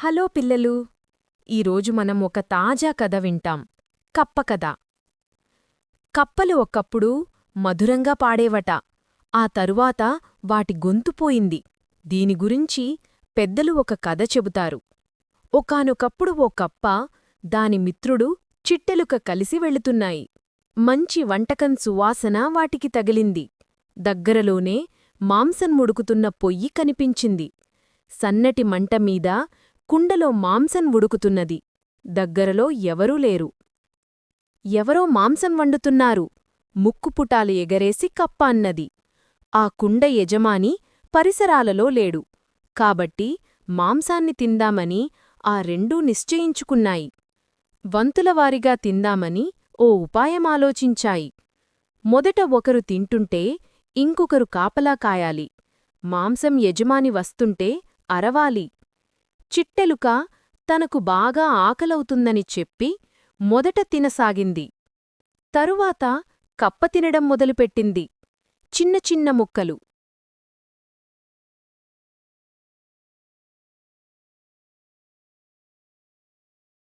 Hello పిల్లలు. ఈరోజు మనం ఒక తాజా కథ వింటాం. కప్ప కథ. కప్పలు ఒకప్పుడు మధురంగా పాడేవట. ఆ తరువాత వాటి గొంతు పోయింది. దీని గురించి పెద్దలు ఒక కథ చెబుతారు. ఒకానొకప్పుడు ఓ కప్ప దాని మిత్రుడు చిట్టెలుక కలిసి వెళుతున్నాయి. మంచి వంటకం సువాసన వాటికి తగిలింది. దగ్గరలోనే మాంసం ముడుకుతున్న పొయ్యి కనిపించింది. సన్నటి మంటమీద కుండలో మాంసం ఉడుకుతున్నది. దగ్గరలో ఎవరూ లేరు. ఎవరో మాంసం వండుతున్నారు. ముక్కుపుటాలు ఎగరేసి కప్ప అన్నది ఆ కుండ యజమాని పరిసరాలలో లేడు. కాబట్టి మాంసాన్ని తిందామని ఆ రెండూ నిశ్చయించుకున్నాయి. వంతులవారిగా తిందామని ఓ ఉపాయమాలోచించాయి మొదట ఒకరు తింటుంటే ఇంకొకరు కాపలా కాయాలి. మాంసం యజమాని వస్తుంటే అరవాలి. చిట్టెలుక తనకు బాగా ఆకలవుతుందని చెప్పి మొదట తినసాగింది. తరువాత కప్ప తినడం మొదలుపెట్టింది. చిన్న చిన్న ముక్కలు.